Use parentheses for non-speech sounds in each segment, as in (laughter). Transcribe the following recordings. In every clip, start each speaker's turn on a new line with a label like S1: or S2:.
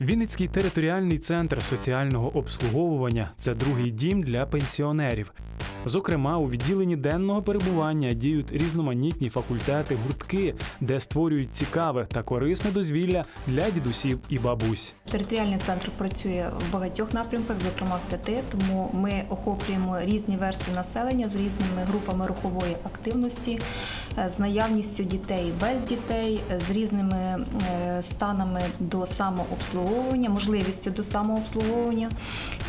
S1: Вінницький територіальний центр соціального обслуговування це другий дім для пенсіонерів. Зокрема, у відділенні денного перебування діють різноманітні факультети, гуртки, де створюють цікаве та корисне дозвілля для дідусів і бабусь.
S2: Територіальний центр працює в багатьох напрямках, зокрема в п'яти. Тому ми охоплюємо різні верстви населення з різними групами рухової активності, е, з наявністю дітей без дітей, е, з різними е, станами до самообслуговування, можливістю до самообслуговування.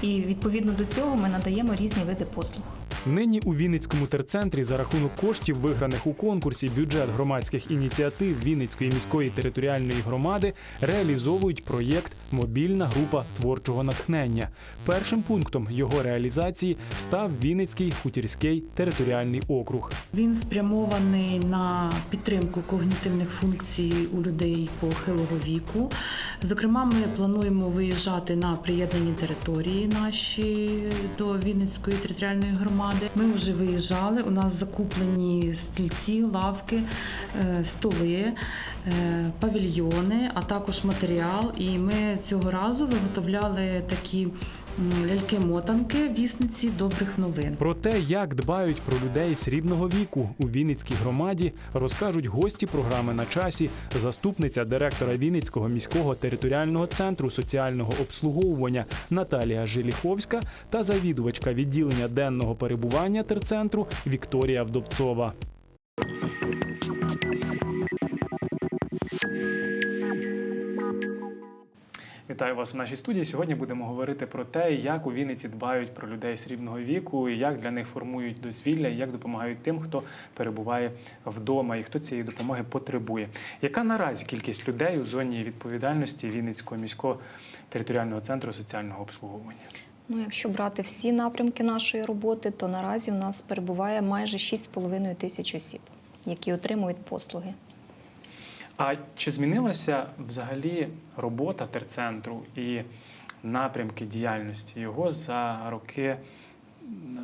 S2: І відповідно до цього ми надаємо різні види послуг.
S1: Нині у Вінницькому терцентрі за рахунок коштів, виграних у конкурсі бюджет громадських ініціатив Вінницької міської територіальної громади, реалізовують проєкт Мобільна група творчого натхнення. Першим пунктом його реалізації став Вінницький хутірський територіальний округ.
S3: Він спрямований на підтримку когнітивних функцій у людей похилого віку. Зокрема, ми плануємо виїжджати на приєднані території наші до Вінницької територіальної громади. Ми вже виїжджали. У нас закуплені стільці, лавки, е, столи, е, павільйони, а також матеріал. І ми цього разу виготовляли такі ляльки-мотанки вісниці добрих новин.
S1: Про те, як дбають про людей срібного віку у Вінницькій громаді, розкажуть гості програми на часі, заступниця директора Вінницького міського територіального центру соціального обслуговування Наталія Жиліховська та завідувачка відділення денного перебування терцентру Вікторія Вдовцова. Вітаю вас у нашій студії. Сьогодні будемо говорити про те, як у Вінниці дбають про людей срібного віку, як для них формують дозвілля, як допомагають тим, хто перебуває вдома і хто цієї допомоги потребує. Яка наразі кількість людей у зоні відповідальності Вінницького міського територіального центру соціального обслуговування?
S2: Ну, якщо брати всі напрямки нашої роботи, то наразі в нас перебуває майже 6,5 тисяч осіб, які отримують послуги.
S1: А чи змінилася взагалі робота терцентру і напрямки діяльності його за роки,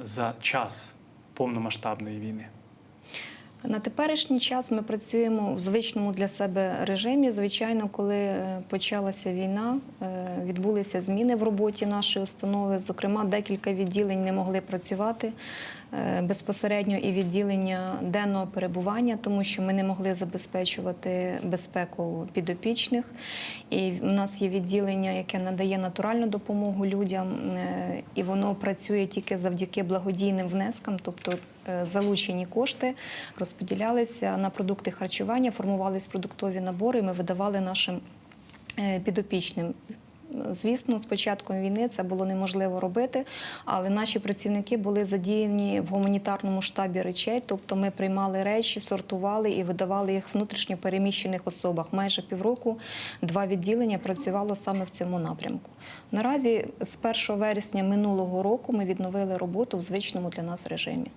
S1: за час повномасштабної війни?
S2: На теперішній час ми працюємо в звичному для себе режимі. Звичайно, коли е, почалася війна, е, відбулися зміни в роботі нашої установи. Зокрема, декілька відділень не могли працювати е, безпосередньо і відділення денного перебування, тому що ми не могли забезпечувати безпеку підопічних. І в нас є відділення, яке надає натуральну допомогу людям, і воно працює тільки завдяки благодійним внескам, тобто залучені кошти розподілялися на продукти харчування, формувались продуктові набори. і Ми видавали нашим е, підопічним. Звісно, з початком війни це було неможливо робити, але наші працівники були задіяні в гуманітарному штабі речей, тобто ми приймали речі, сортували і видавали їх внутрішньо переміщених особах. Майже півроку два відділення працювало саме в цьому напрямку. Наразі з 1 вересня минулого року ми відновили роботу в звичному для нас режимі.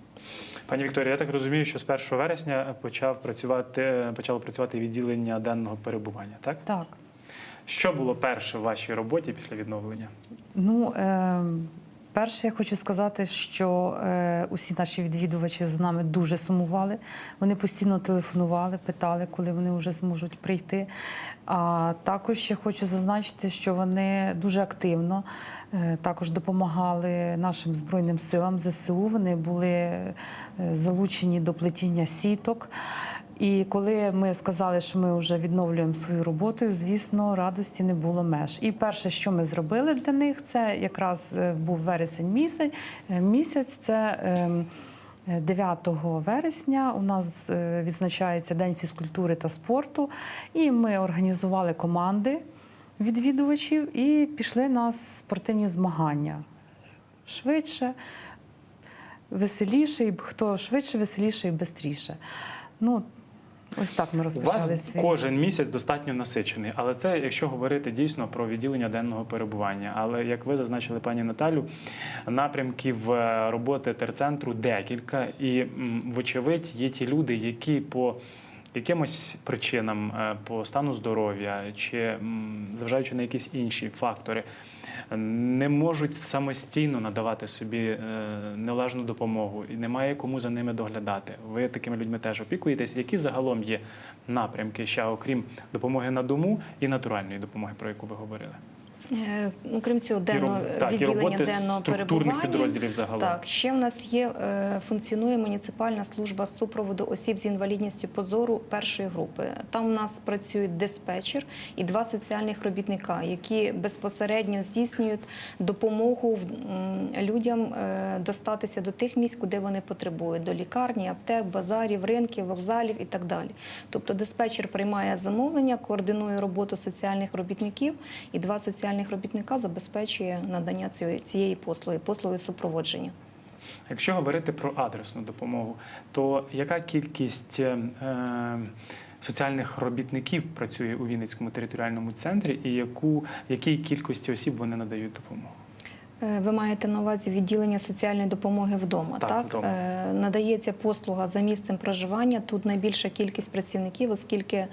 S1: Пані Вікторія, я так розумію, що з 1 вересня почав працювати, почало працювати відділення денного перебування, так?
S3: Так.
S1: Що було перше в вашій роботі після відновлення?
S3: Ну, е, перше, я хочу сказати, що е, усі наші відвідувачі за нами дуже сумували. Вони постійно телефонували, питали, коли вони вже зможуть прийти. А також я хочу зазначити, що вони дуже активно е, також допомагали нашим збройним силам ЗСУ. Вони були е, залучені до плетіння сіток. І коли ми сказали, що ми вже відновлюємо свою роботу, звісно, радості не було меж. І перше, що ми зробили для них, це якраз е, був вересень місяць. е, Місяць це. ем, 9 вересня у нас е, відзначається День фізкультури та спорту, і ми організували команди відвідувачів і пішли на спортивні змагання. Швидше, веселіше, і хто швидше, веселіше і швидше. Ну, ось так ми
S1: У вас
S3: свій.
S1: кожен місяць достатньо насичений, але це якщо говорити дійсно про відділення денного перебування. Але як ви зазначили, пані Наталю, напрямків е, роботи терцентру декілька, і вочевидь є ті люди, які по якимось причинам, е, по стану здоров'я чи зважаючи на якісь інші фактори, не можуть самостійно надавати собі е, належну допомогу і немає кому за ними доглядати. Ви такими людьми теж опікуєтесь. Які загалом є напрямки ще окрім допомоги на дому і натуральної допомоги, про яку ви говорили?
S2: Е, Ну, крім цього,
S1: І
S2: денного
S1: так,
S2: відділення денного перебування.
S1: загалом.
S2: Так, ще в нас є е, функціонує муніципальна служба супроводу осіб з інвалідністю позору першої групи. Там в нас працюють диспетчер і два соціальних робітника, які безпосередньо здійснюють допомогу людям е, достатися до тих місць, куди вони потребують: до лікарні, аптек, базарів, ринків, вокзалів і так далі. Тобто диспетчер приймає замовлення, координує роботу соціальних робітників, і два соціальних робітника забезпечує надання цієї, послуги, послуги супроводження.
S1: Якщо говорити про адресну допомогу, то яка кількість е, соціальних робітників працює у Вінницькому територіальному центрі, і яку якій кількості осіб вони надають допомогу?
S2: Е, Ви маєте на увазі відділення соціальної допомоги вдома.
S1: Так,
S2: Так,
S1: вдома.
S2: Е, надається послуга за місцем проживання. Тут найбільша кількість працівників, оскільки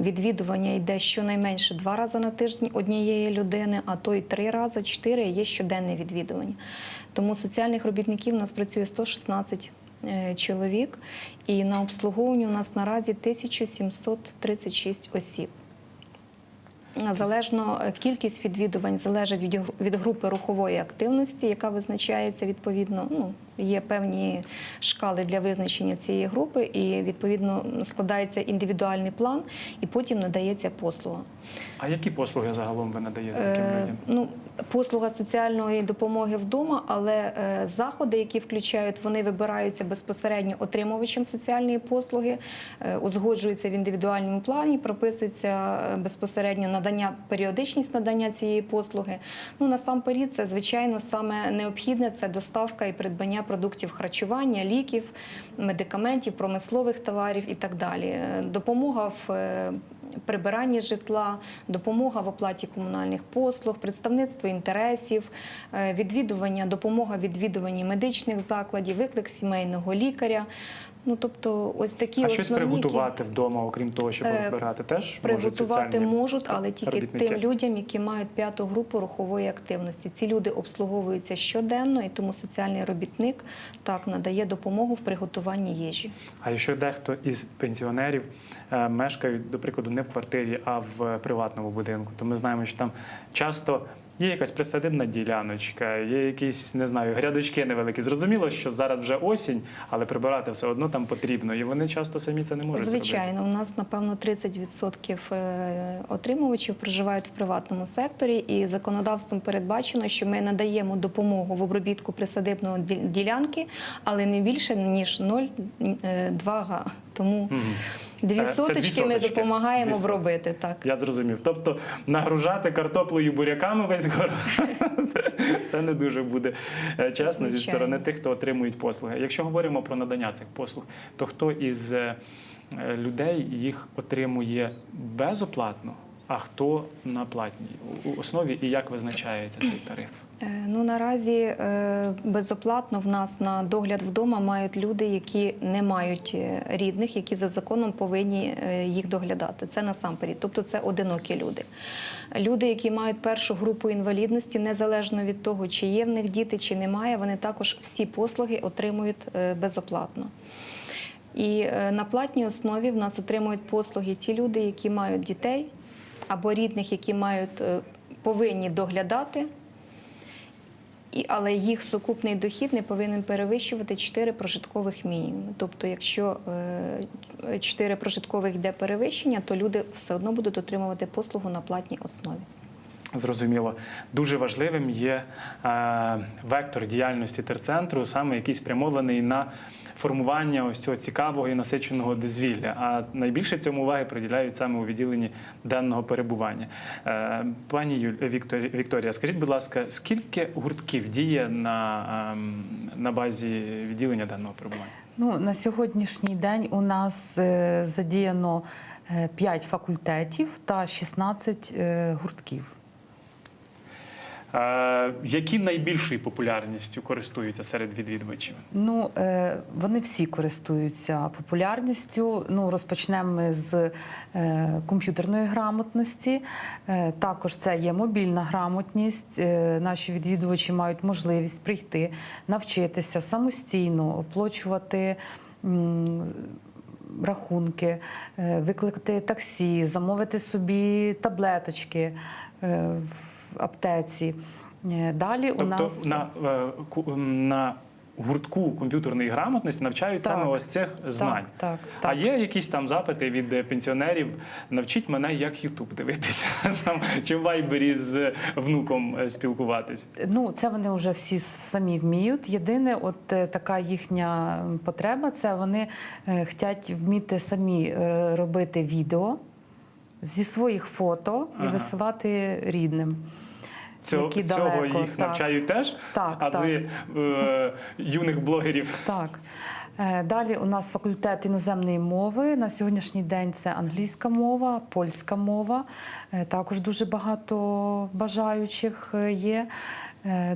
S2: відвідування йде щонайменше два рази на тиждень однієї людини, а то й три рази, чотири є щоденне відвідування. Тому соціальних робітників у нас працює 116 е, чоловік, і на обслуговуванні у нас наразі 1736 осіб. Залежно е, кількість відвідувань залежить від гру- від групи рухової активності, яка визначається відповідно. Ну є певні шкали для визначення цієї групи, і відповідно складається індивідуальний план, і потім надається послуга.
S1: А які послуги загалом ви надаєте таким
S2: Е,
S1: людям?
S2: ну, послуга соціальної допомоги вдома, але е, заходи, які включають, вони вибираються безпосередньо отримувачем соціальної послуги, е, узгоджуються в індивідуальному плані, прописується безпосередньо надання, періодичність надання цієї послуги. Ну насамперед, це звичайно саме необхідне це доставка і придбання продуктів харчування, ліків, медикаментів, промислових товарів і так далі. Допомога в е, прибиранні житла, допомога в оплаті комунальних послуг, представництво інтересів, е, відвідування, допомога відвідуванні медичних закладів, виклик сімейного лікаря. Ну тобто, ось такі
S1: А
S2: основні
S1: щось приготувати вдома, окрім того, щоб
S2: Е,
S1: розбирати, теж
S2: Приготувати можуть, але тільки
S1: робітники?
S2: тим людям, які мають п'яту групу рухової активності. Ці люди обслуговуються щоденно, і тому соціальний робітник так надає допомогу в приготуванні їжі.
S1: А якщо дехто із пенсіонерів е, мешкають, до прикладу, не в квартирі, а в приватному будинку, то ми знаємо, що там часто є якась присадибна діляночка, є якісь, не знаю, грядочки невеликі. Зрозуміло, що зараз вже осінь, але прибирати все одно там потрібно, і вони часто самі це не можуть зробити.
S2: Звичайно, у нас напевно 30% е, отримувачів проживають в приватному секторі, і законодавством передбачено, що ми надаємо допомогу в обробітку присадибної ді- ділянки, але не більше ніж 0,2 га. Тому
S1: Мгм.
S2: Дві
S1: Е, це дві
S2: соточки ми допомагаємо
S1: Дві
S2: вробити. Так
S1: Я зрозумів. Тобто нагружати картоплею буряками весь город (laughs) це не дуже буде е, чесно зі сторони тих, хто отримують послуги. Якщо говоримо про надання цих послуг, то хто із е, людей їх отримує безоплатно, а хто на платній основі і як визначається цей тариф?
S2: Е, Ну наразі е, безоплатно в нас на догляд вдома мають люди, які не мають е, рідних, які за законом повинні їх доглядати. Це насамперед. Тобто це одинокі люди. Люди, які мають першу групу інвалідності, незалежно від того, чи є в них діти, чи немає, вони також всі послуги отримують безоплатно. І на платній основі в нас отримують послуги ті люди, які мають дітей або рідних, які мають повинні доглядати. Але їх сукупний дохід не повинен перевищувати 4 прожиткових мінімуми. Тобто, якщо е, 4 прожиткових йде перевищення, то люди все одно будуть отримувати послугу на платній основі.
S1: Зрозуміло, дуже важливим є е, вектор діяльності терцентру, саме який спрямований на формування ось цього цікавого і насиченого дозвілля. А найбільше цьому уваги приділяють саме у відділенні денного перебування. Е, пані Юль, Вікторія, скажіть, будь ласка, скільки гуртків діє на, ем, на базі відділення денного перебування?
S3: Ну, на сьогоднішній день у нас е, задіяно 5 факультетів та 16 е, гуртків.
S1: Е, які найбільшою популярністю користуються серед відвідувачів?
S3: Ну, е, вони всі користуються популярністю. Ну, розпочнемо ми з е, комп'ютерної грамотності. Також це є мобільна грамотність. Наші відвідувачі мають можливість прийти, навчитися самостійно оплачувати. Рахунки, викликати таксі, замовити собі таблеточки. В- аптеці. Е, Далі у
S1: Тобто
S3: нас
S1: на, е, на гуртку комп'ютерної грамотності навчають
S3: Так.
S1: саме ось цих знань.
S3: Так, так,
S1: А
S3: так.
S1: є якісь там запити від е, пенсіонерів, навчіть мене, як Ютуб дивитися, (laughs) там, чи в Вайбері з внуком спілкуватись.
S3: Ну, це вони вже всі самі вміють. Єдине, от така їхня потреба це вони хочуть вміти самі робити відео зі своїх фото і
S1: Ага.
S3: висилати рідним.
S1: Цього,
S3: Які
S1: цього
S3: далеко,
S1: їх
S3: так.
S1: навчають теж,
S3: Так,
S1: а
S3: так.
S1: з е, юних блогерів.
S3: Так. Е, Далі у нас факультет іноземної мови. На сьогоднішній день це англійська мова, польська мова. Е, Також дуже багато бажаючих е, є.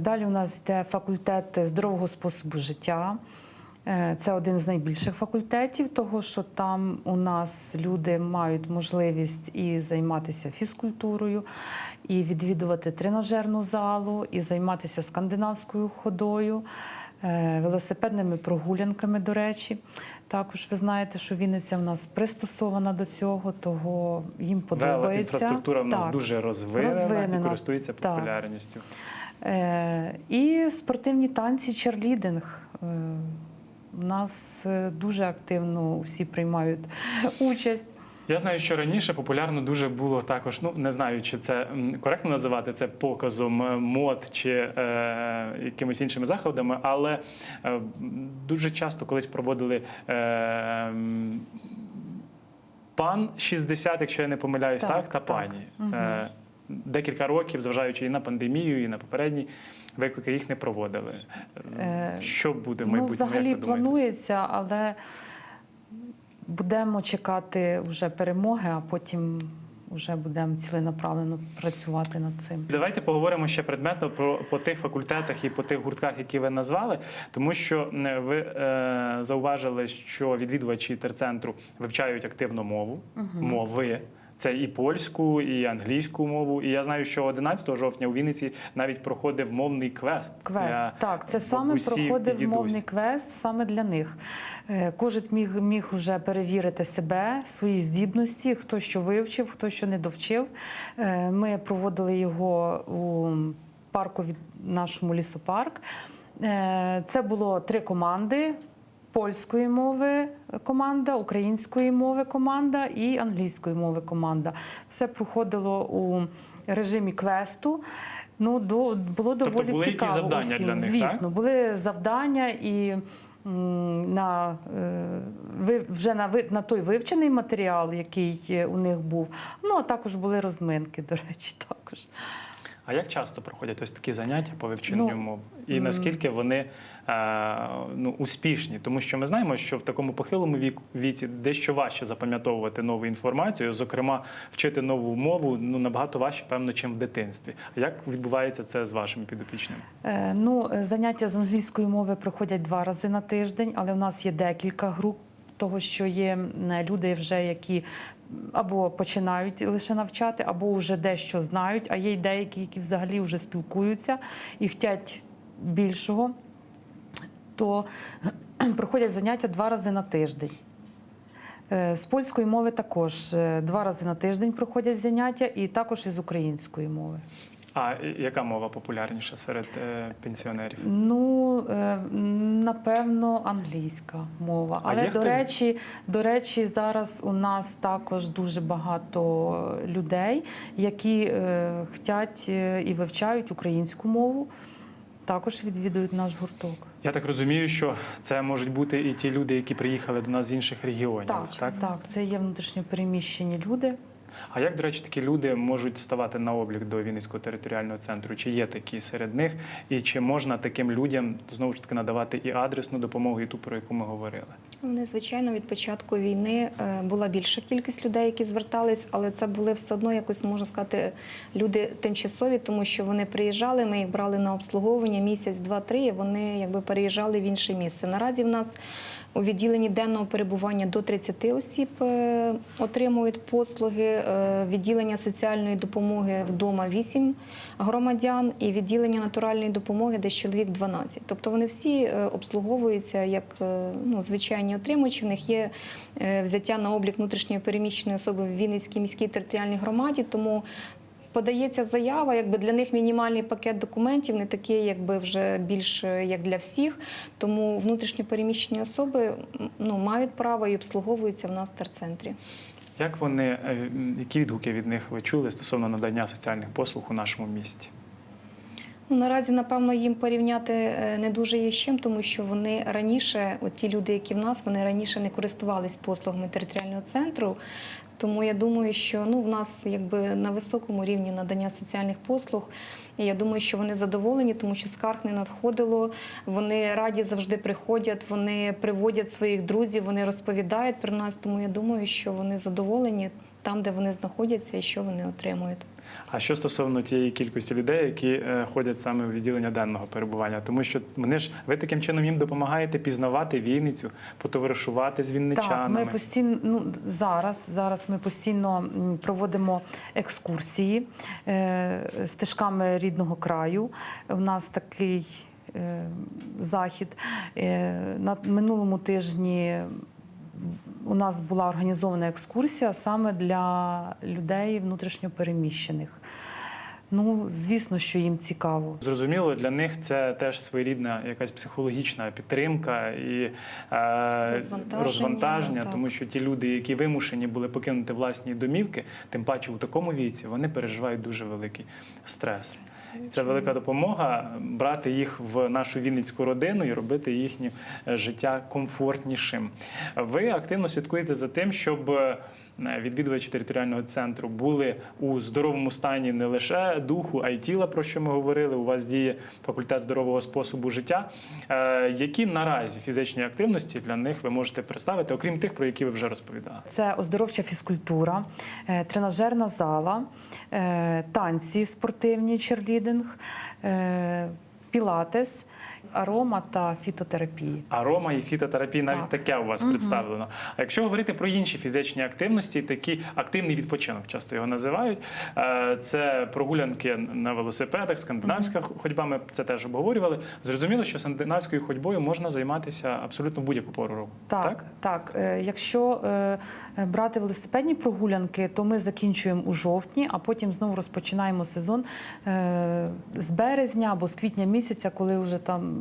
S3: Далі у нас йде факультет здорового способу життя. Е, Це один з найбільших факультетів, того що там у нас люди мають можливість і займатися фізкультурою, і відвідувати тренажерну залу, і займатися скандинавською ходою, е, велосипедними прогулянками, до речі. Також ви знаєте, що Вінниця в нас пристосована до цього, того їм подобається.
S1: інфраструктура в нас
S3: Так.
S1: дуже розвинена, і користується популярністю.
S3: Е, І спортивні танці, черлідинг. У нас е, дуже активно всі приймають (laughs) участь.
S1: Я знаю, що раніше популярно дуже було також. Ну не знаю, чи це коректно називати це показом е, мод чи е, якимись іншими заходами, але е, дуже часто колись проводили. Е, Пан 60, якщо я не помиляюсь, так,
S3: Так,
S1: та
S3: так.
S1: пані.
S3: Мгм.
S1: Декілька років, зважаючи і на пандемію, і на попередні виклики, їх не проводили.
S3: Е,
S1: Що буде в
S3: Ну, взагалі
S1: як ви
S3: планується, але будемо чекати вже перемоги, а потім вже будемо ціленаправленно працювати над цим.
S1: Давайте поговоримо ще предметно про по тих факультетах і по тих гуртках, які ви назвали, тому що е, ви е, зауважили, що відвідувачі терцентру вивчають активно мову, мови. Це і польську, і англійську мову. І я знаю, що 11 жовтня у Вінниці навіть проходив мовний квест.
S3: Квест,
S1: для
S3: так, це саме проходив мовний квест саме для них. Е, Кожен міг, міг вже перевірити себе, свої здібності, хто що вивчив, хто що не довчив. Е, Ми проводили його у парку від нашому лісопарк. Е, Це було три команди. Польської мови команда, української мови команда і англійської мови команда. Все проходило у режимі квесту. Ну, до, було доволі
S1: були якісь
S3: цікаво
S1: завдання
S3: усім.
S1: для них,
S3: Звісно,
S1: так?
S3: були завдання і на, е, вже на, на той вивчений матеріал, який е, у них був. Ну, а також були розминки, до речі, також.
S1: А як часто проходять ось такі заняття по вивченню
S3: Ну,
S1: мов? І наскільки вони е, ну, успішні? Тому що ми знаємо, що в такому похилому віку, віці дещо важче запам'ятовувати нову інформацію, зокрема, вчити нову мову ну, набагато важче, певно, чим в дитинстві. А як відбувається це з вашими підопічними?
S3: Е, Ну, е, заняття з англійської мови проходять два рази на тиждень, але в нас є декілька груп, того що є люди, вже які або починають лише навчати, або вже дещо знають, а є й деякі, які взагалі вже спілкуються і хочуть більшого, то (clears throat) проходять заняття два рази на тиждень. Е, З польської мови також е, два рази на тиждень проходять заняття, і також із української мови.
S1: А яка мова популярніша серед е, пенсіонерів?
S3: Ну, е, напевно, англійська мова. Але до речі, до речі, зараз у нас також дуже багато людей, які е, хочуть і вивчають українську мову. Також відвідують наш гурток.
S1: Я так розумію, що це можуть бути і ті люди, які приїхали до нас з інших регіонів.
S3: Так,
S1: так?
S3: так, це є внутрішньопереміщені люди.
S1: А як, до речі, такі люди можуть ставати на облік до Вінницького територіального центру? Чи є такі серед них? І чи можна таким людям знову ж таки надавати і адресну допомогу, і ту, про яку ми говорили?
S2: Вони, звичайно, від початку війни е, була більша кількість людей, які звертались, але це були все одно якось можна сказати люди тимчасові, тому що вони приїжджали. Ми їх брали на обслуговування місяць, два-три. і Вони якби переїжджали в інше місце. Наразі в нас у відділенні денного перебування до 30 осіб е, отримують послуги. е, Відділення соціальної допомоги вдома 8 громадян, і відділення натуральної допомоги десь чоловік 12. Тобто вони всі обслуговуються як ну, звичайні отримувачі. В них є е, взяття на облік внутрішньої переміщеної особи в Вінницькій міській територіальній громаді, тому подається заява, якби для них мінімальний пакет документів, не такий, якби вже більш е, як для всіх. Тому внутрішньо переміщені особи ну, мають право і обслуговуються в нас в терцентрі.
S1: Як вони, е, які відгуки від них ви чули стосовно надання соціальних послуг у нашому місті?
S2: Ну, наразі, напевно, їм порівняти е, не дуже є з чим, тому що вони раніше, от ті люди, які в нас, вони раніше не користувались послугами територіального центру. Тому я думаю, що ну, в нас якби на високому рівні надання соціальних послуг. І я думаю, що вони задоволені, тому що скарг не надходило. Вони раді завжди приходять, вони приводять своїх друзів, вони розповідають про нас. Тому я думаю, що вони задоволені там, де вони знаходяться і що вони отримують.
S1: А що стосовно тієї кількості людей, які е, ходять саме в відділення денного перебування, тому що вони ж ви таким чином їм допомагаєте пізнавати Вінницю, потоваришувати з
S3: Так, ми постійно ну, зараз, зараз ми постійно проводимо екскурсії е, стежками рідного краю. У нас такий е, захід. Е, на минулому тижні у нас була організована екскурсія саме для людей внутрішньопереміщених. Ну, звісно, що їм цікаво.
S1: Зрозуміло, для них це теж своєрідна якась психологічна підтримка і е,
S2: Розвантаження,
S1: розвантаження, тому що ті люди, які вимушені були покинути власні домівки, тим паче у такому віці, вони переживають дуже великий стрес. І Це велика допомога брати їх в нашу вінницьку родину і робити їхнє е, життя комфортнішим. Ви активно слідкуєте за тим, щоб е, відвідувачі територіального центру були у здоровому стані не лише духу, а й тіла, про що ми говорили. У вас діє факультет здорового способу життя. Е, Які наразі фізичні активності для них ви можете представити, окрім тих, про які ви вже розповідали?
S3: Це оздоровча фізкультура, е, тренажерна зала, е, танці спортивні, черлідинг, е, пілатес, арома та фітотерапії.
S1: Арома і фітотерапія навіть
S3: Так.
S1: таке у вас
S3: Мгм.
S1: представлено. А якщо говорити про інші фізичні активності, такі активний відпочинок, часто його називають. е, Це прогулянки на велосипедах, скандинавська ходьба. Ми це теж обговорювали. Зрозуміло, що скандинавською ходьбою можна займатися абсолютно в будь-яку пору року.
S3: Так, так. Е, Якщо е, брати велосипедні прогулянки, то ми закінчуємо у жовтні, а потім знову розпочинаємо сезон з березня або з квітня місяця, коли вже там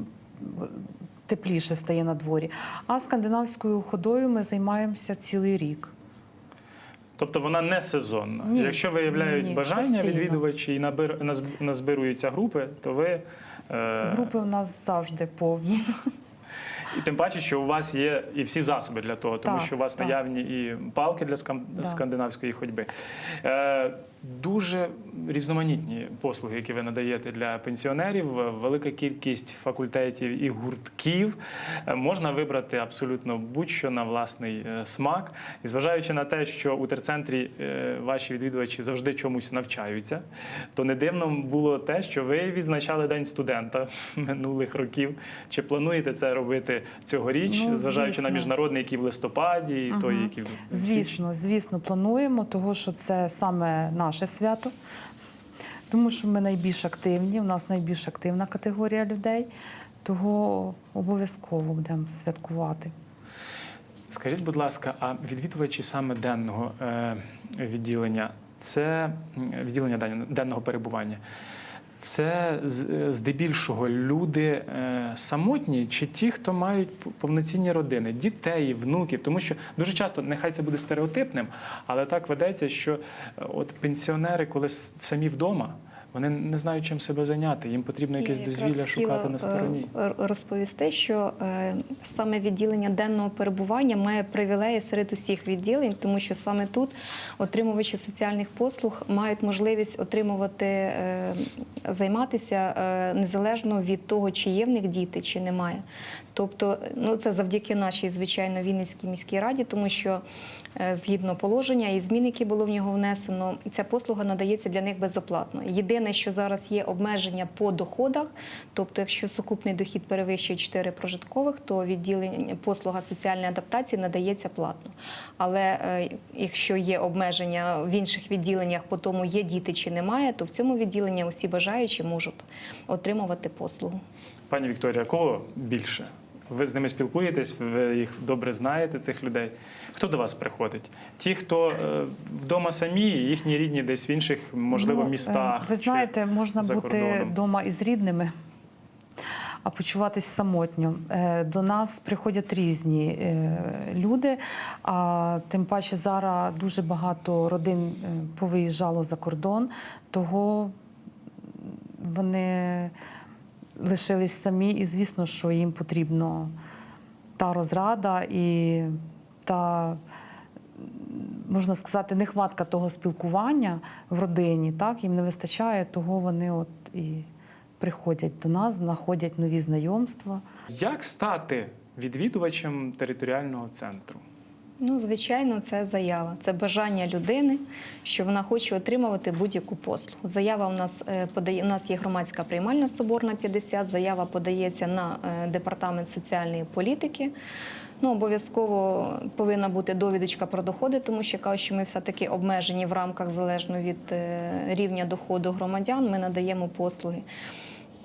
S3: тепліше стає на дворі. А скандинавською ходою ми займаємося цілий рік.
S1: Тобто вона не сезонна.
S3: Ні.
S1: Якщо виявляють
S3: Ні, ні,
S1: бажання
S3: постійно.
S1: відвідувачі і набир, назб- назбируються групи, то ви. е,
S3: Групи у нас завжди повні.
S1: І тим паче, що у вас є і всі засоби для того, тому
S3: Так,
S1: що у вас
S3: так.
S1: наявні і палки для скандинавської ходьби. Е, дуже різноманітні послуги, які ви надаєте для пенсіонерів, велика кількість факультетів і гуртків. Е, можна вибрати абсолютно будь-що на власний е, смак. І зважаючи на те, що у терцентрі е, ваші відвідувачі завжди чомусь навчаються, то не дивно було те, що ви відзначали День студента (laughs) минулих років. Чи плануєте це робити цьогоріч,
S3: Ну,
S1: зважаючи на міжнародний, який в листопаді, і той,
S3: Мгм.
S1: який в?
S3: Звісно, звісно, плануємо, того що це саме наше свято, тому що ми найбільш активні, у нас найбільш активна категорія людей, того обов'язково будемо святкувати.
S1: Скажіть, будь ласка, а відвідувачі саме денного е, відділення, це відділення денного перебування. Це е, здебільшого люди е, самотні чи ті, хто мають повноцінні родини, дітей, внуків, тому що дуже часто нехай це буде стереотипним, але так ведеться, що е, от пенсіонери, коли самі вдома, вони не знають чим себе зайняти. Їм потрібно якесь
S2: якраз
S1: дозвілля шукати на
S2: е,
S1: стороні.
S2: розповісти, що е, саме відділення денного перебування має привілеї серед усіх відділень, тому що саме тут отримувачі соціальних послуг мають можливість отримувати, е, займатися е, незалежно від того, чи є в них діти, чи немає. Тобто, ну це завдяки нашій, звичайно, Вінницькій міській раді, тому що е, згідно положення і змін, які було в нього внесено, ця послуга надається для них безоплатно. Єдине, що зараз є обмеження по доходах, тобто, якщо сукупний дохід перевищує 4 прожиткових, то відділення послуга соціальної адаптації надається платно. Але е, якщо є обмеження в інших відділеннях, по тому є діти чи немає, то в цьому відділенні усі бажаючі можуть отримувати послугу.
S1: Пані Вікторія, кого більше? Ви з ними спілкуєтесь, ви їх добре знаєте, цих людей. Хто до вас приходить? Ті, хто е, вдома самі, їхні рідні десь в інших, можливо,
S3: Ну, е,
S1: містах.
S3: Ви знаєте, можна бути
S1: кордоном.
S3: вдома із рідними, а почуватись самотньо. Е, До нас приходять різні люди, а тим паче зараз дуже багато родин повиїжджало за кордон, того вони лишились самі, і звісно, що їм потрібно та розрада і та можна сказати, нехватка того спілкування в родині, так їм не вистачає, того вони от і приходять до нас, знаходять нові знайомства.
S1: Як стати відвідувачем територіального центру?
S2: Ну, звичайно, це заява. Це бажання людини, що вона хоче отримувати будь-яку послугу. Заява у нас е, подає. У нас є громадська приймальна соборна 50. Заява подається на е, департамент соціальної політики. Ну, обов'язково повинна бути довідочка про доходи, тому що кажуть, що ми все-таки обмежені в рамках залежно від е, рівня доходу громадян. Ми надаємо послуги.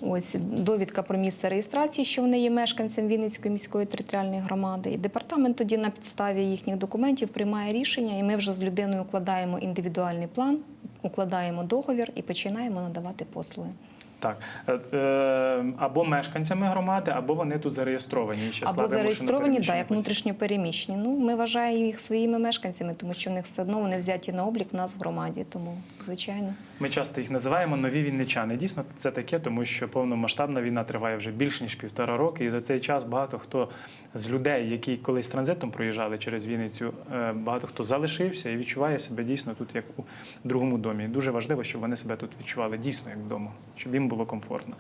S2: Ось довідка про місце реєстрації, що вони є мешканцем Вінницької міської територіальної громади. І департамент тоді на підставі їхніх документів приймає рішення, і ми вже з людиною укладаємо індивідуальний план, укладаємо договір і починаємо надавати послуги.
S1: Так, Е, е, або мешканцями громади, або вони тут зареєстровані. Ще
S2: Або зареєстровані, да, як внутрішньо переміщені. Ну, ми вважаємо їх своїми мешканцями, тому що в них все одно вони взяті на облік в нас в громаді. Тому, звичайно.
S1: Ми часто їх називаємо нові вінничани. Дійсно, це таке, тому що повномасштабна війна триває вже більш ніж півтора роки, і за цей час багато хто з людей, які колись транзитом проїжджали через Вінницю, е, багато хто залишився і відчуває себе дійсно тут як у другому домі. Дуже важливо, щоб вони себе тут відчували дійсно як вдома, щоб їм було комфортно.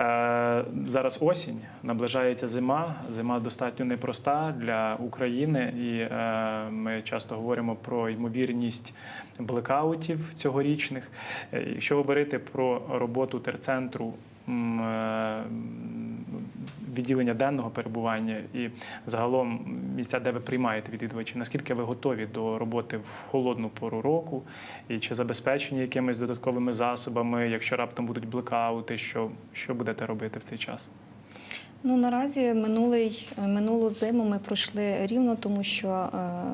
S1: Е, Зараз осінь, наближається зима. Зима достатньо непроста для України, і е, ми часто говоримо про ймовірність блекаутів цьогорічних. Якщо говорити про роботу терцентру, відділення денного перебування і загалом місця, де ви приймаєте відвідувачів, наскільки ви готові до роботи в холодну пору року, і чи забезпечені якимись додатковими засобами, якщо раптом будуть блекаути, що, що будете робити в цей час?
S2: Ну наразі минулий минулу зиму ми пройшли рівно, тому що е,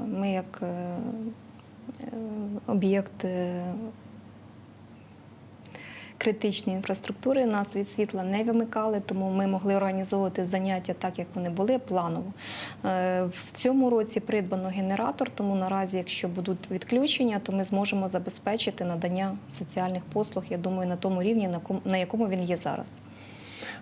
S2: ми як е, е, об'єкт критичної інфраструктури нас від світла не вимикали, тому ми могли організовувати заняття так, як вони були, планово. Е, В цьому році придбано генератор, тому наразі, якщо будуть відключення, то ми зможемо забезпечити надання соціальних послуг, я думаю, на тому рівні, на ком- на якому він є зараз.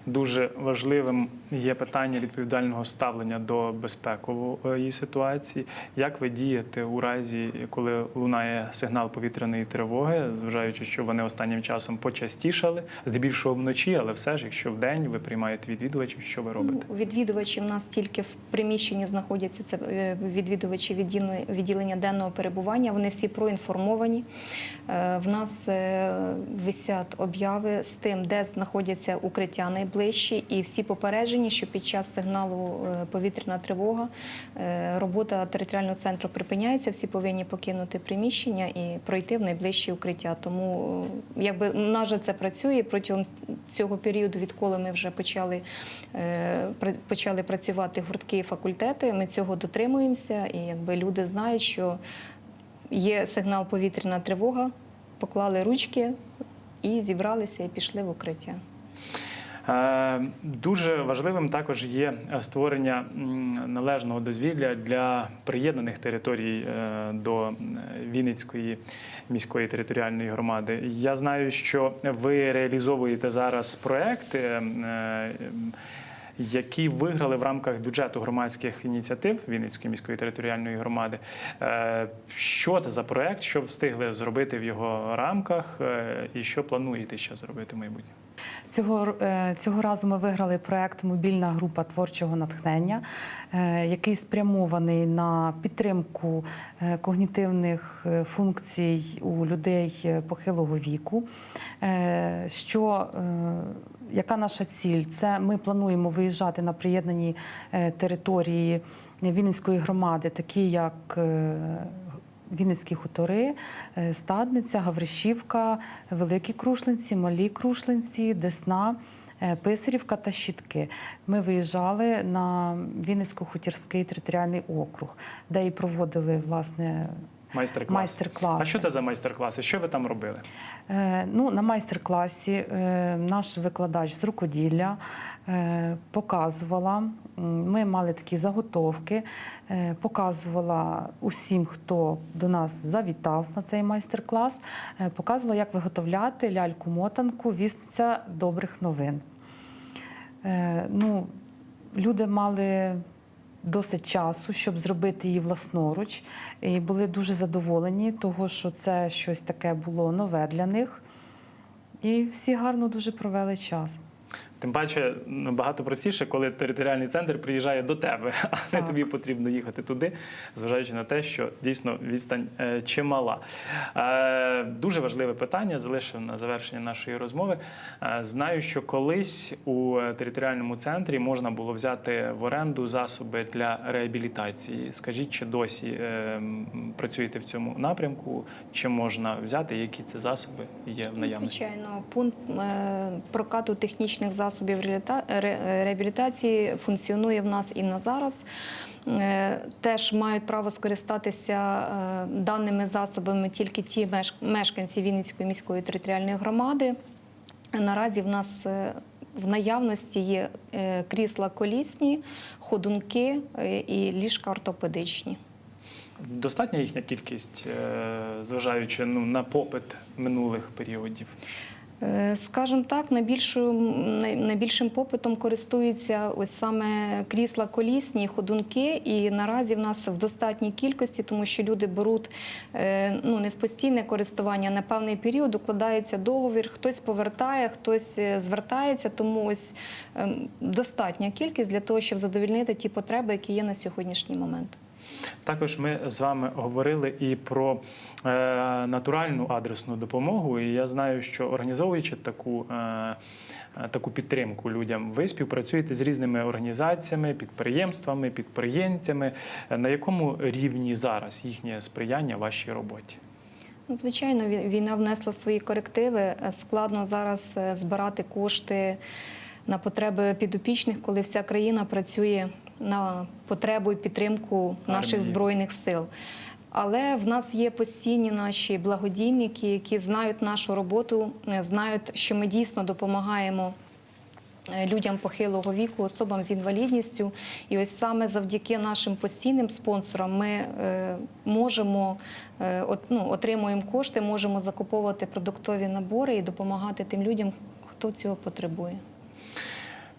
S1: Дуже важливим є питання відповідального ставлення до безпекової ситуації. Як ви дієте у разі, коли лунає сигнал повітряної тривоги, зважаючи, що вони останнім часом почастішали, здебільшого вночі, але все ж, якщо вдень ви приймаєте відвідувачів, що ви робите?
S2: Ну, Відвідувачі в нас тільки в приміщенні знаходяться. Це е, відвідувачі відділення, відділення денного перебування. Вони всі проінформовані. Е, В нас е, висять обяви з тим, де знаходяться укриття найближчі, і всі попереджені, що під час сигналу е, повітряна тривога е, робота територіального центру припиняється. Всі повинні покинути приміщення і пройти в найближчі укриття. Тому е, якби нас же це працює протягом цього періоду, відколи ми вже почали почали працювати гуртки і факультети. Ми цього дотримуємося, і якби люди знають, що є сигнал повітряна тривога, поклали ручки і зібралися і пішли в укриття.
S1: Е, Дуже важливим також є створення належного дозвілля для приєднаних територій е, до е, Вінницької міської територіальної громади. Я знаю, що ви реалізовуєте зараз проекти. Які виграли в рамках бюджету громадських ініціатив Вінницької міської територіальної громади. Що це за проект? Що встигли зробити в його рамках, і що плануєте ще зробити в майбутньому?
S3: Цього, е, цього разу ми виграли проект Мобільна група творчого натхнення, е, який спрямований на підтримку е, когнітивних функцій у людей похилого віку. Що, яка наша ціль? Це ми плануємо виїжджати на приєднані території Вінницької громади, такі як Вінницькі хутори, е, Стадниця, Гавришівка, Великі Крушлинці, Малі Крушлинці, Десна. е, Писарівка та Щітки. Ми виїжджали на Вінницько-хутірський територіальний округ, де і проводили власне
S1: Майстер-клас.
S3: майстер-класи.
S1: А що це за майстер-класи? Що ви там робили?
S3: Е, Ну, на майстер-класі е, наш викладач з рукоділля показувала. Ми мали такі заготовки, е, показувала усім, хто до нас завітав на цей майстер-клас, е, показувала, як виготовляти ляльку-мотанку вісниця добрих новин. Е, Ну, люди мали досить часу, щоб зробити її власноруч, і були дуже задоволені, того, що це щось таке було нове для них. І всі гарно дуже провели час.
S1: Тим паче набагато простіше, коли територіальний центр приїжджає до тебе, (laughs) а не
S3: Так.
S1: тобі потрібно їхати туди, зважаючи на те, що дійсно відстань е, чимала. Е, Дуже важливе питання залишив на завершення нашої розмови. Е, Знаю, що колись у територіальному центрі можна було взяти в оренду засоби для реабілітації. Скажіть, чи досі працюєте в цьому напрямку? Чи можна взяти, які це засоби є в
S2: Ну,
S1: наявності?
S2: Звичайно, пункт прокату технічних засобів ре- реабілітації функціонує в нас і на зараз. Е, Теж мають право скористатися е, даними засобами тільки ті мешканці Вінницької міської територіальної громади. Наразі в нас е, в наявності є крісла колісні, ходунки і ліжка ортопедичні.
S1: Достатня їхня кількість, зважаючи ну, на попит минулих періодів.
S2: Е, Скажем так, найбільшим попитом користуються ось саме крісла колісні, ходунки, і наразі в нас в достатній кількості, тому що люди беруть е, ну, не в постійне користування, а на певний період укладається договір, хтось повертає, хтось е, звертається, тому ось ем, достатня кількість для того, щоб задовільнити ті потреби, які є на сьогоднішній момент.
S1: Також ми з вами говорили і про е, натуральну адресну допомогу. І я знаю, що організовуючи таку. Е, е, Таку підтримку людям. Ви співпрацюєте з різними організаціями, підприємствами, підприємцями. На якому рівні зараз їхнє сприяння вашій роботі?
S2: Ну, Звичайно, війна внесла свої корективи. Складно зараз збирати кошти на потреби підопічних, коли вся країна працює на потребу і підтримку наших
S1: Армії.
S2: збройних сил. Але в нас є постійні наші благодійники, які знають нашу роботу, е, знають, що ми дійсно допомагаємо е, людям похилого віку, особам з інвалідністю. І ось саме завдяки нашим постійним спонсорам ми е, можемо от, ну, отримуємо кошти, можемо закуповувати продуктові набори і допомагати тим людям, хто цього потребує.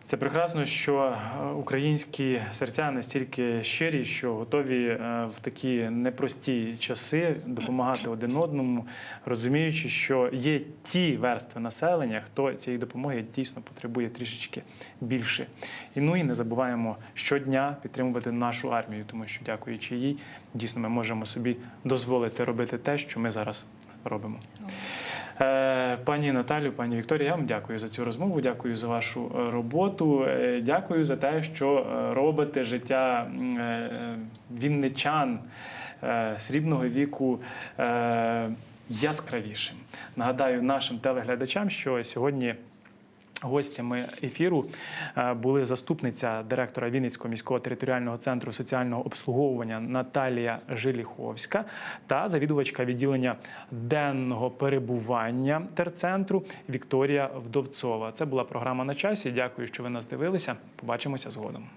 S1: Це прекрасно, що е, українські серця настільки щирі, що готові е, в такі непрості часи допомагати один одному, розуміючи, що є ті верстви населення, хто цієї допомоги дійсно потребує трішечки більше. І ну і не забуваємо щодня підтримувати нашу армію, тому що, дякуючи їй, дійсно ми можемо собі дозволити робити те, що ми зараз робимо. Е, Пані Наталю, пані Вікторія, я вам дякую за цю розмову. Дякую за вашу е, роботу. Е, Дякую за те, що робите життя вінничан срібного віку яскравішим. Нагадаю нашим телеглядачам, що сьогодні. Гостями ефіру е, були заступниця директора Вінницького міського територіального центру соціального обслуговування Наталія Жиліховська та завідувачка відділення денного перебування терцентру Вікторія Вдовцова. Це була програма на часі. Дякую, що ви нас дивилися. Побачимося згодом.